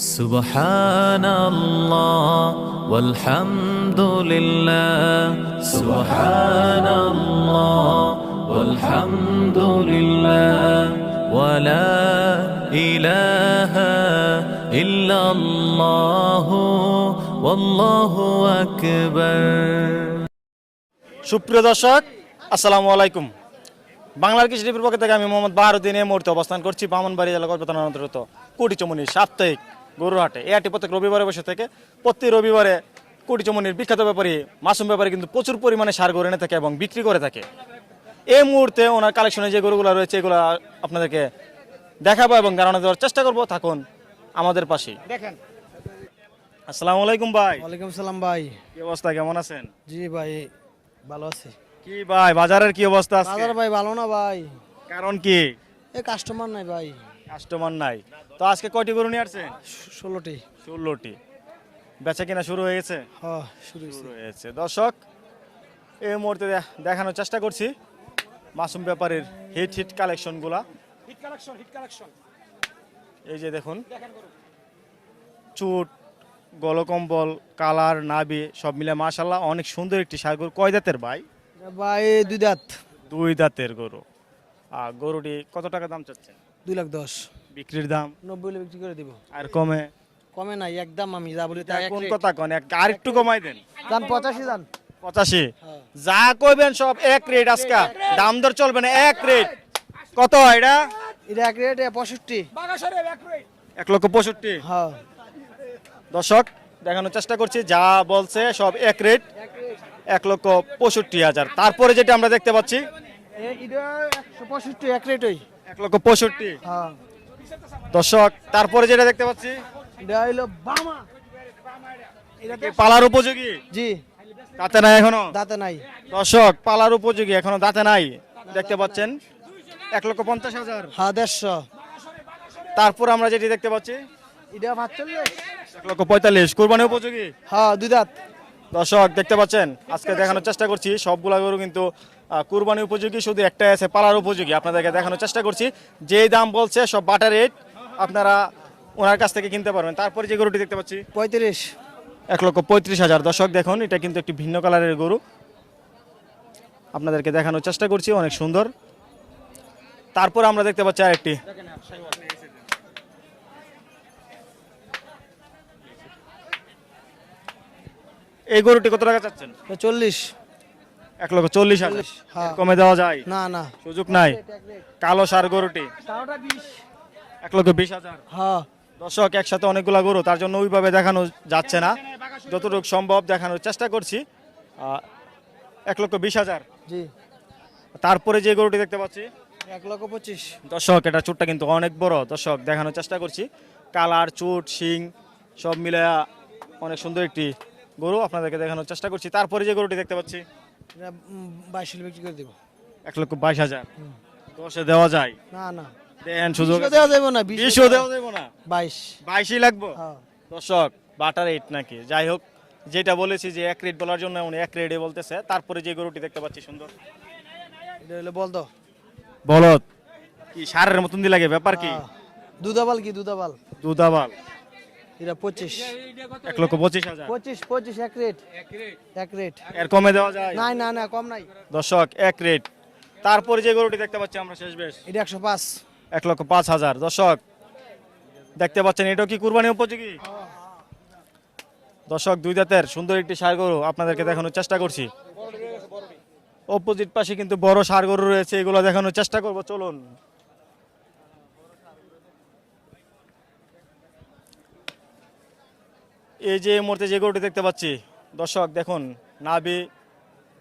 سبحان الله والحمد لله سبحان الله والحمد لله ولا إله إلا الله والله أكبر সুপ্রিয় দর্শক আসসালামু আলাইকুম বাংলার কৃষি টিভির পক্ষ থেকে আমি মোহাম্মদ বাহারুদ্দিন এই মুহূর্তে অবস্থান করছি বামনবাড়ি জেলা কল্পতার অন্তর্গত কুটিচমনির সাপ্তাহিক গরুরহাটে। এই হাটে প্রত্যেক রবিবারে বসে থেকে প্রতি রবিবারে কুটিচমনির বিখ্যাত ব্যাপারী মাসুম ব্যাপারী কিন্তু প্রচুর পরিমাণে সার গরু এনে থাকে এবং বিক্রি করে থাকে। এই মুহূর্তে ওনার কালেকশনে যে গরুগুলো রয়েছে এগুলো আপনাদেরকে দেখাবো এবং ধারণা দেওয়ার চেষ্টা করব। থাকুন আমাদের পাশে দেখেন। আসসালামু আলাইকুম ভাই। ওয়ালাইকুম সালাম ভাই। কি অবস্থা কেমন আছেন? জি ভাই ভালো আছি। কি ভাই বাজারের কি অবস্থা আজকে? বাজার ভাই ভালো না ভাই। কারণ কি? এই কাস্টমার নাই ভাই। কাস্টমার নাই। তো আজকে কয়টি গরু নিয়ে আসছেন? ষোলোটি। ষোলোটি। বেচা কিনা শুরু হয়ে গেছে? শুরু হয়েছে। দর্শক এই মুহূর্তে দেখানোর চেষ্টা করছি মাসুম ব্যাপারের হিট হিট কালেকশনগুলা। এই যে দেখুন চুট গলকম্বল কালার নাবি সব মিলে মাশাল্লাহ অনেক সুন্দর একটি সার গরু। কয় দাঁতের ভাই? ভাই দুই দাঁত। দুই দাঁতের গরু। আর গরুটি কত টাকা দাম চাচ্ছেন? দুই লাখ দশ। বিক্রির দাম? নব্বই হলে বিক্রি করে দিব। আর কমে? কমে নাই একদম আমি যা বলি তাই কোন কথা কন? এক- আর একটু কমাই দেন। দাম পঁচাশি দাম পঁচাশি? হ্যাঁ। যা কইবেন সব এক রেট আজকা। দাম দর চলবে না এক রেট কত এটা? এটা এক রেট পঁয়ষট্টি। এক লক্ষ পঁয়ষট্টি? হ্যাঁ। দর্শক দেখানোর চেষ্টা করছি যা বলছে সব এক রেট এক লক্ষ পঁয়ষট্টি হাজার। তারপরে যেটা আমরা দেখতে পাচ্ছি এটা একশো পঁয়ষট্টি এক রেটই এক লক্ষ পঁয়ষট্টি। হ্যাঁ। দর্শক তারপরে যেটা দেখতে পাচ্ছি এটা হইল বামা। কি পালার উপযোগী? জি। দাঁতে নাই এখনও? দাঁতে নাই। দর্শক পালার উপযোগী এখনও দাঁতে নাই। দেখতে পাচ্ছেন এক লক্ষ পঞ্চাশ হাজার। হ্যাঁ দেড়শো। তারপর আমরা যেটি দেখতে পাচ্ছি এটা পাঁচচল্লিশ। এক লক্ষ পঁয়তাল্লিশ। কোরবানি উপযোগী? হ্যাঁ দুই দাঁত। দর্শক দেখতে পাচ্ছেন আজকে দেখানোর চেষ্টা করছি সবগুলা গরু কিন্তু কুরবানি উপযোগী শুধু একটাই আছে পালার উপযোগী। আপনাদেরকে দেখানোর চেষ্টা করছি। যেই দাম বলছে সব বাটার রেট আপনারা ওনার কাছ থেকে কিনতে পারবেন। তারপরে যে গরুটি দেখতে পাচ্ছি পঁয়ত্রিশ। এক লক্ষ পঁয়ত্রিশ হাজার। দর্শক দেখুন এটা কিন্তু একটি ভিন্ন কালারের গরু। আপনাদেরকে দেখানোর চেষ্টা করছি অনেক সুন্দর। তারপর আমরা দেখতে পাচ্ছি আরেকটি। এই গরুটি কত টাকা চাচ্ছেন? চল্লিশ। এক লক্ষ চল্লিশ হাজার। হ্যাঁ। কমে দেওয়া যায়? না না। সুযোগ নাই। কালো সার গরুটি? এক লক্ষ বিশ হাজার। হ্যাঁ। দর্শক একসাথে অনেকগুলা গরু তার জন্য ওইভাবে দেখানো যাচ্ছে না। যতটুকু সম্ভব দেখানোর চেষ্টা করছি। এক লক্ষ বিশ হাজার। জি। তারপরে যে গরুটি দেখতে পাচ্ছি। এক লক্ষ পঁচিশ। দর্শক এটা চুটটা কিন্তু অনেক বড়। দর্শক দেখানোর চেষ্টা করছি। কালার চুট শিং সব মিলে অনেক সুন্দর একটি গরু আপনাদেরকে দেখানোর চেষ্টা করছি। তারপরে যে গরুটি দেখতে পাচ্ছি। বাইশ হলে বিক্রি করে দিব। এক লক্ষ বাইশ হাজার। দশে দেওয়া যায়? না না। দেন সুযোগ দেওয়া যাবে না বিশ বিশও দেওয়া যাবে না? বাইশ। বাইশই লাগবো? হ্যাঁ। দর্শক বাটার রেট নাকি? যাই হোক যেটা বলেছি যে এক রেট বলার জন্য উনি এক রেটে বলতেছে। তারপরে যে গরুটি দেখতে পাচ্ছি সুন্দর। এটা হলো বল তো বলদ? কি সারের মতন দিয়ে লাগে ব্যাপার কি? হ্যাঁ। দুধাবাল কি দুধাবাল? দুধাবাল। এটা পঁচিশ। এক লক্ষ পঁচিশ হাজার। পঁচিশ পঁচিশ এক রেট। এক রেট। এর কমে দেওয়া যায়? নাই না না কম নাই। দর্শক এক রেট। তারপরে যে গরুটি দেখতে পাচ্ছি আমরা শেষ বেশ। এটা একশো পাঁচ। এক লক্ষ পাঁচ হাজার। দর্শক দেখতে পাচ্ছেন এটাও কি কুরবানি উপযোগী? দর্শক দুই দাঁতের সুন্দর একটি সার গরু আপনাদেরকে দেখানোর চেষ্টা করছি। অপোজিট পাশে কিন্তু বড় সার গরু রয়েছে এগুলো দেখানোর চেষ্টা করব। চলুন। এই যে এই মুহূর্তে যে গরুটি দেখতে পাচ্ছি দর্শক দেখুন নাভি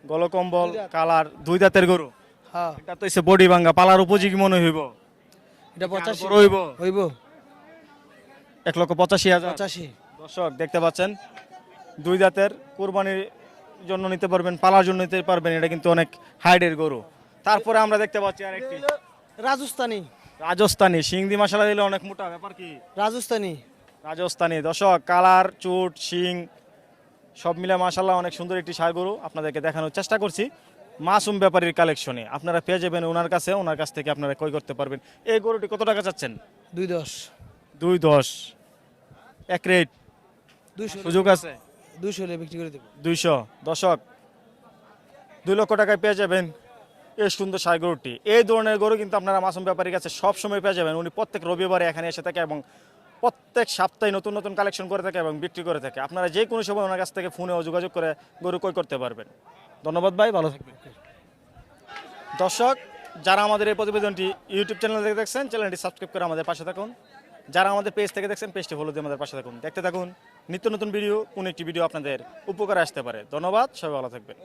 গলকম্বল কালার দুই দাঁতের গরু। হ্যাঁ। এটা তো এসে বডি ভাঙ্গা পালার উপযোগী মনে হইব। এটা পঁচাশি। বড় হইব। হইব। এক লক্ষ পঁচাশি হাজার। পঁচাশি। দর্শক দেখতে পাচ্ছেন দুই দাঁতের কোরবানির জন্য নিতে পারবেন পালার জন্য নিতে পারবেন এটা কিন্তু অনেক হাইডের গরু। তারপরে আমরা দেখতে পাচ্ছি আরেকটি। রাজস্থানি। রাজস্থানি সিংদি মশলা দিলে অনেক মোটা ব্যাপার কি? রাজস্থানি। রাজস্থানি। দর্শক কালার চুট শিং সব মিলে মাসাল্লাহ অনেক সুন্দর একটি সার গরু আপনাদেরকে দেখানোর চেষ্টা করছি। মাসুম ব্যাপারীর কালেকশনে। আপনারা পেয়ে যাবেন ওনার কাছে ওনার কাছ থেকে আপনারা ক্রয় করতে পারবেন। এই গরুটি কত টাকা চাচ্ছেন? দুই দশ। দুই দশ। এক রেট? দুইশো সুযোগ আছে? দুইশো হলে বিক্রি করে দেবো। দুইশো। দশক দুই লক্ষ টাকায় পেয়ে যাবেন এই সুন্দর সার গরুটি। এই ধরনের গরু কিন্তু আপনারা মাসুম ব্যাপারীর কাছে সব সময় পেয়ে যাবেন। উনি প্রত্যেক রবিবারে এখানে এসে থাকে এবং প্রত্যেক সপ্তাহে নতুন নতুন কালেকশন করে থাকে এবং বিক্রি করে থাকে। আপনারা যে কোনো সময় ওনার কাছ থেকে ফোনেও যোগাযোগ করে গরু ক্রয় করতে পারবেন। ধন্যবাদ ভাই, ভালো থাকবেন। দর্শক, যারা আমাদের এই প্রতিবেদনটি ইউটিউব চ্যানেল থেকে দেখছেন চ্যানেলটি সাবস্ক্রাইব করে আমাদের পাশে থাকুন। যারা আমাদের পেজ থেকে দেখছেন পেজটি ফলো দিয়ে আমাদের পাশে থাকুন। দেখতে থাকুন, নিত্য নতুন ভিডিও কোন একটি ভিডিও আপনাদের উপকারে আসতে পারে। ধন্যবাদ, সবাই ভালো থাকবেন।